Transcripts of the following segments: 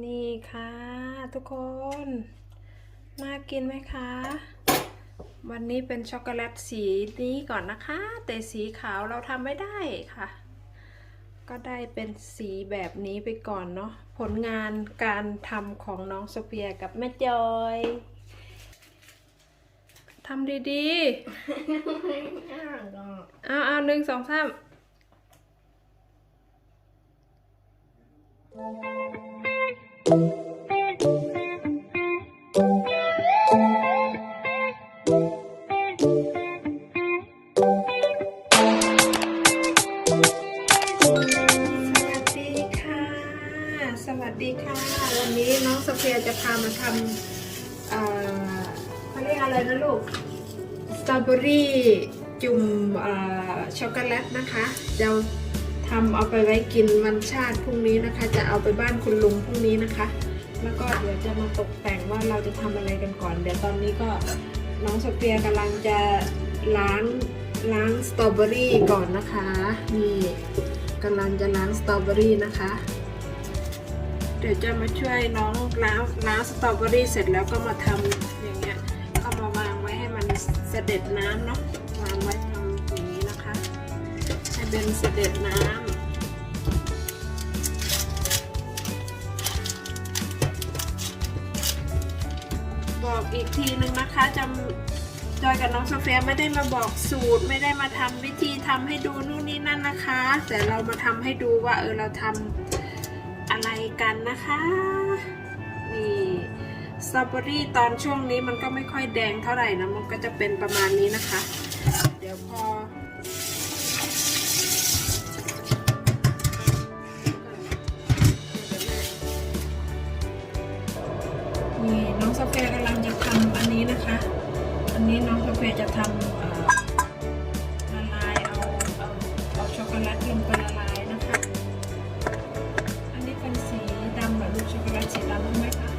นี่ค่ะ ทุกคน น่ากินไหมคะ วันนี้เป็นช็อกโกแลตสีนี้ก่อนนะคะ แต่สีขาวเราทำไม่ได้ค่ะ ก็ได้เป็นสีแบบนี้ไปก่อนเนาะผลงานการทำของน้องโซเฟียกับแม่จอยทำดีๆเอาเอาหนึ่งสองสามสวัส ดีค่ะสวัสดีค่ะ วันนี้น้องโซเฟียจะพามาทำเอ่อเขาเรียกอะไรนะลูกสตรอเบอรี่จุ่มอ่อช็อกโกแลตนะคะจะ ทำเอาไปไว้กินวันชาติพรุ่งนี้นะคะ จะเอาไปบ้านคุณลุงพรุ่งนี้นะคะ แล้วก็เดี๋ยวจะมาตกแต่งว่าเราจะทำอะไรกันก่อน เดี๋ยวตอนนี้ก็น้องโซเฟียร์กำลังจะล้างล้างสตรอเบอรี่ก่อนนะคะ นี่กำลังจะล้างสตรอเบอรี่นะคะ เดี๋ยวจะมาช่วยน้องล้างล้างสตรอเบอรี่เสร็จแล้วก็มาทำอย่างเงี้ยก็มาวางไว้ให้มันเสด็จน้ำเนาะวางไว้ทำอย่างนี้นะคะ ให้เป็นเสด็จน้ำ บอกอีกทีนึงนะคะจำจอยกับน้องโซเฟียไม่ได้มาบอกสูตร ไม่ได้มาทำวิธีทำให้ดูนู่นนี่นั่นนะคะ แต่เรามาทำให้ดูว่าเออเราทำอะไรกันนะคะนี่สตรอเบอรี่ตอนช่วงนี้มันก็ไม่ค่อยแดงเท่าไหร่นะมันก็จะเป็นประมาณนี้นะคะ เดี๋ยวพอ นี้นะคะ อันนี้น้องโซเฟียจะทำละลายเอาเอาเอาช็อกโกแลตลงไปละลายนะคะ อันนี้เป็นสีดำเหรอลูกช็อกโกแลตสีดำใช่ไหมคะ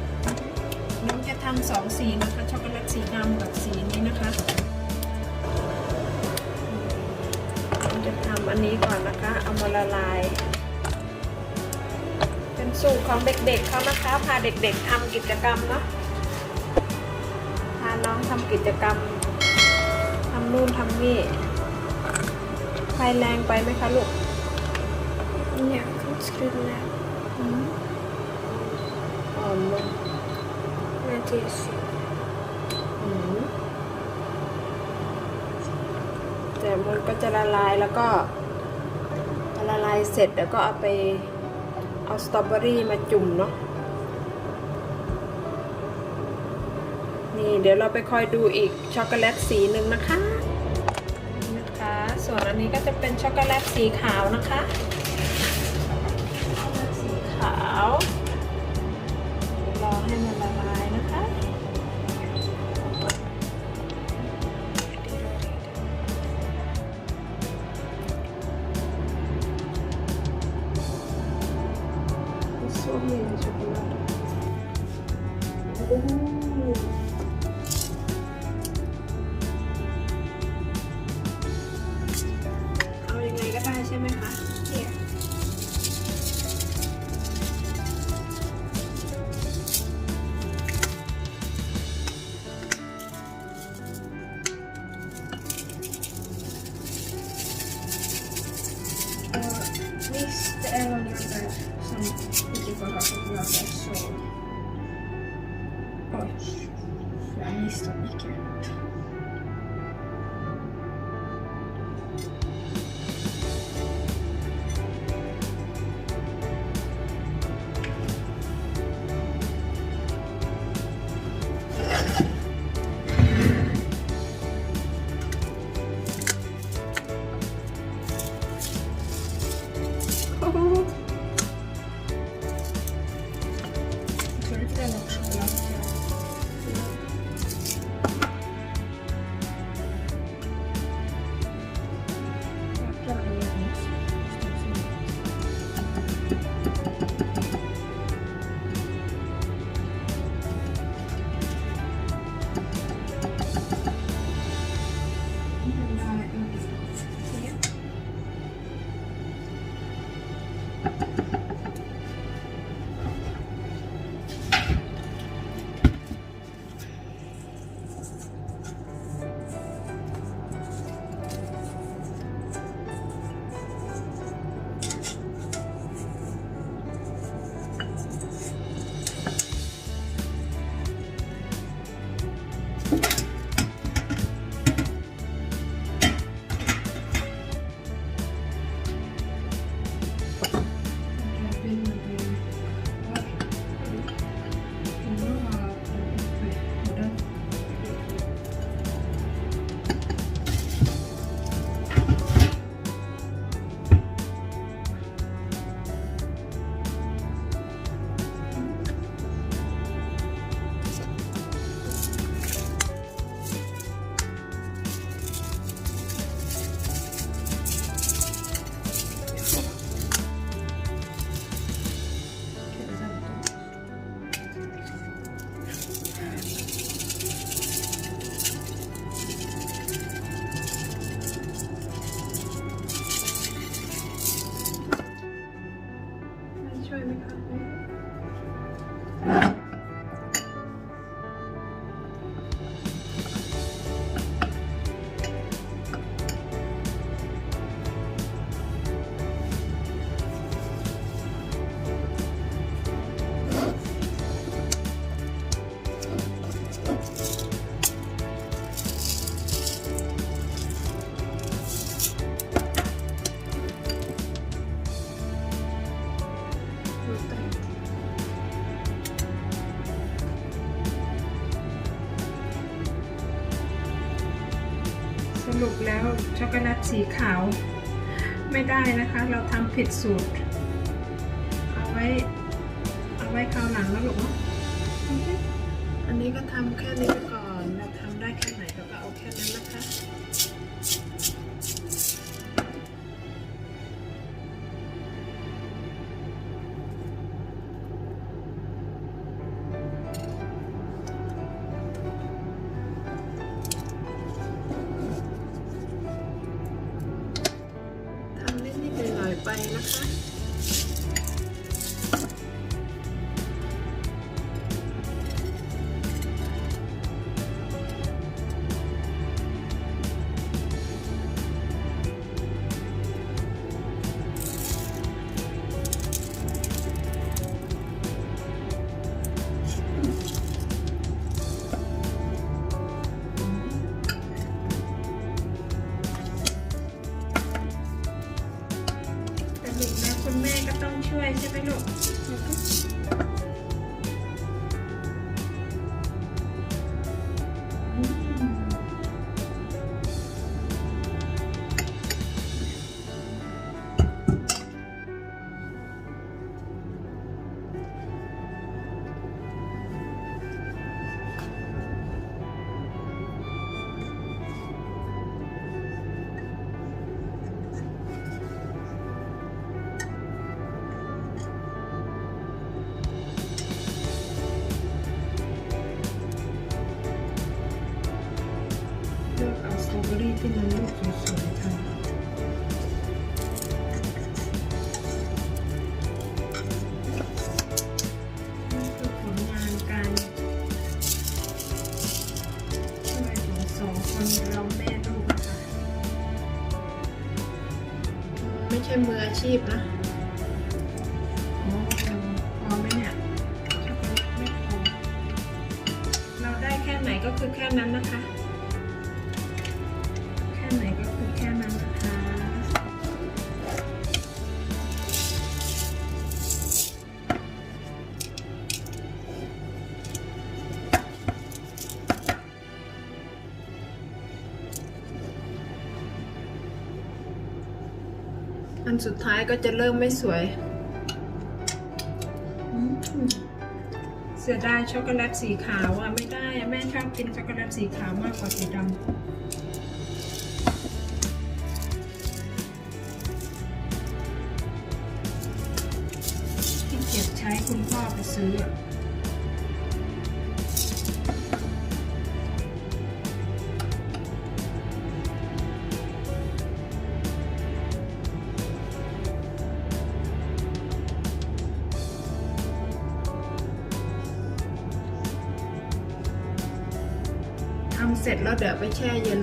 น้องจะทำสองสีนะคะช็อกโกแลตสีดำกับสีนี้นะคะจะทำอันนี้ก่อนนะคะ เอามาละลาย เป็นสูตรของเด็กๆเขานะคะ พาเด็กๆทำกิจกรรมเนาะ น้องทำกิจกรรมทำนู่นทำนี่ไฟแรงไปไหมคะลูก Ja, kan skulle อืมอ่อนลง med tills อืมแต่มันก็จะละลายแล้วก็พอละลายเสร็จแล้วก็เอาไปเอาสตรอเบอรี่มาจุ่มเนาะ นี่เดี๋ยวเราไปคอยดูอีกช็อกโกแลตสีหนึ่งนะคะนี่นะคะ ส่วนอันนี้ก็จะเป็นช็อกโกแลตสีขาวนะคะ try the make coffee. สีขาว ไม่ได้นะคะ เราทำผิดสูตร เอาไว้ เอาไว้คราวหลังแล้วหรออันนี้ก็ทำแค่นี้ไปก่อน เราทำได้แค่ไหนเราก็เอาแค่นั้นนะคะ คุณแม่ก็ต้องช่วยใช่ไหมลูก ที่มันลูกสวยๆค่ะนี่คือผลงานการช่วยของสองคนเราแม่ลูกนะคะ ไม่ใช่มืออาชีพนะ ไหนก็คือแค่นั้นนะคะอันสุดท้ายก็จะเริ่มไม่สวย เสียดายช็อกโกแลตสีขาวอะ ไม่ได้อะแม่ชอบกินช็อกโกแลตสีขาวมากกว่าสีดำ ช้คุณพ่อไปซื้อทำเสร็จแล้วเดี๋ยวไปแช่เย็น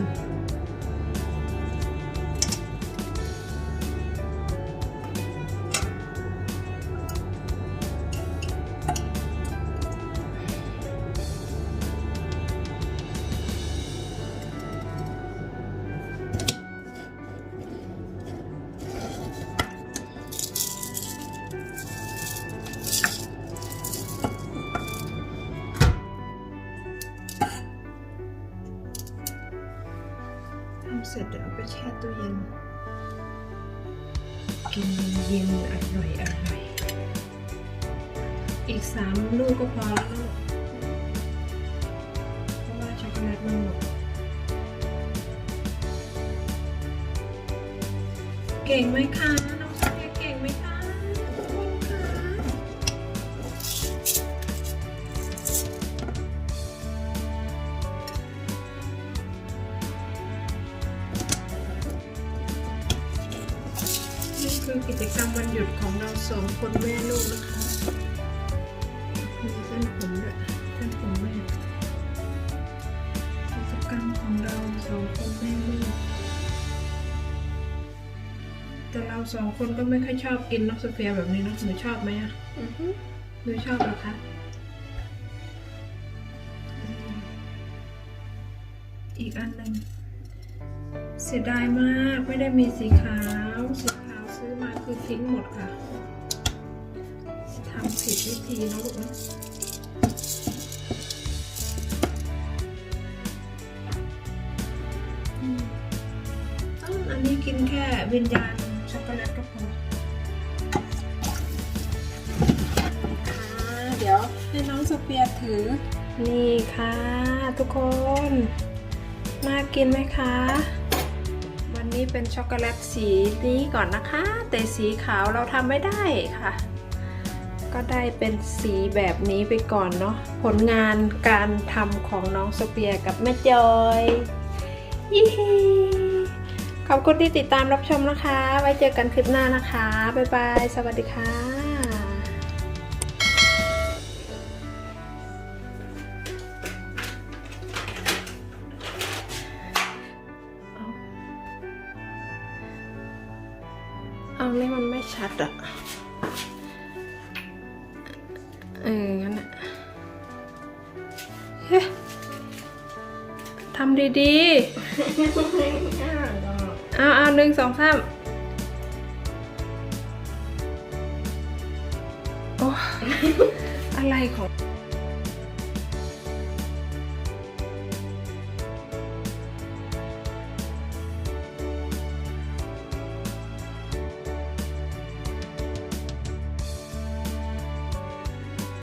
ก่งไหมคะน้องโซเฟียเก่งไหมคะทุกคนคะนี่คือกิจกรรมวันหยุดของเราสองคนแม่ลูกนะคะมีเส้นผม สองคนก็ไม่ค่อยชอบกินเนอะโซเฟียแบบนี้เนอะหนูชอบไหมอะอือฮึหนูชอบเหรอคะอืมอีกอันหนึ่งเสียดายมากไม่ได้มีสีขาวสีขาวซื้อมาคือทิ้งหมดค่ะทำผิดวิธีนะลูกนะอืมอ้าวอันนี้กินแค่วิญญาณ ให้น้องโซเฟียถือ นี่ค่ะ ทุกคนน่ากินไหมคะ วันนี้เป็นช็อกโกแลตสีนี้ก่อนนะคะ แต่สีขาวเราทำไม่ได้ค่ะ ก็ได้เป็นสีแบบนี้ไปก่อนเนาะผลงานการทำของน้องโซเฟียกับแม่จอยยี่ฮขอบคุณที่ติดตามรับชมนะคะ ไว้เจอกันคลิปหน้านะคะ บ๊ายบาย สวัสดีค่ะ ชัดอะเอองั้นอะเฮ้ยทำดีๆเอาเอาหนึ่งสองสามโอ้อะไรของ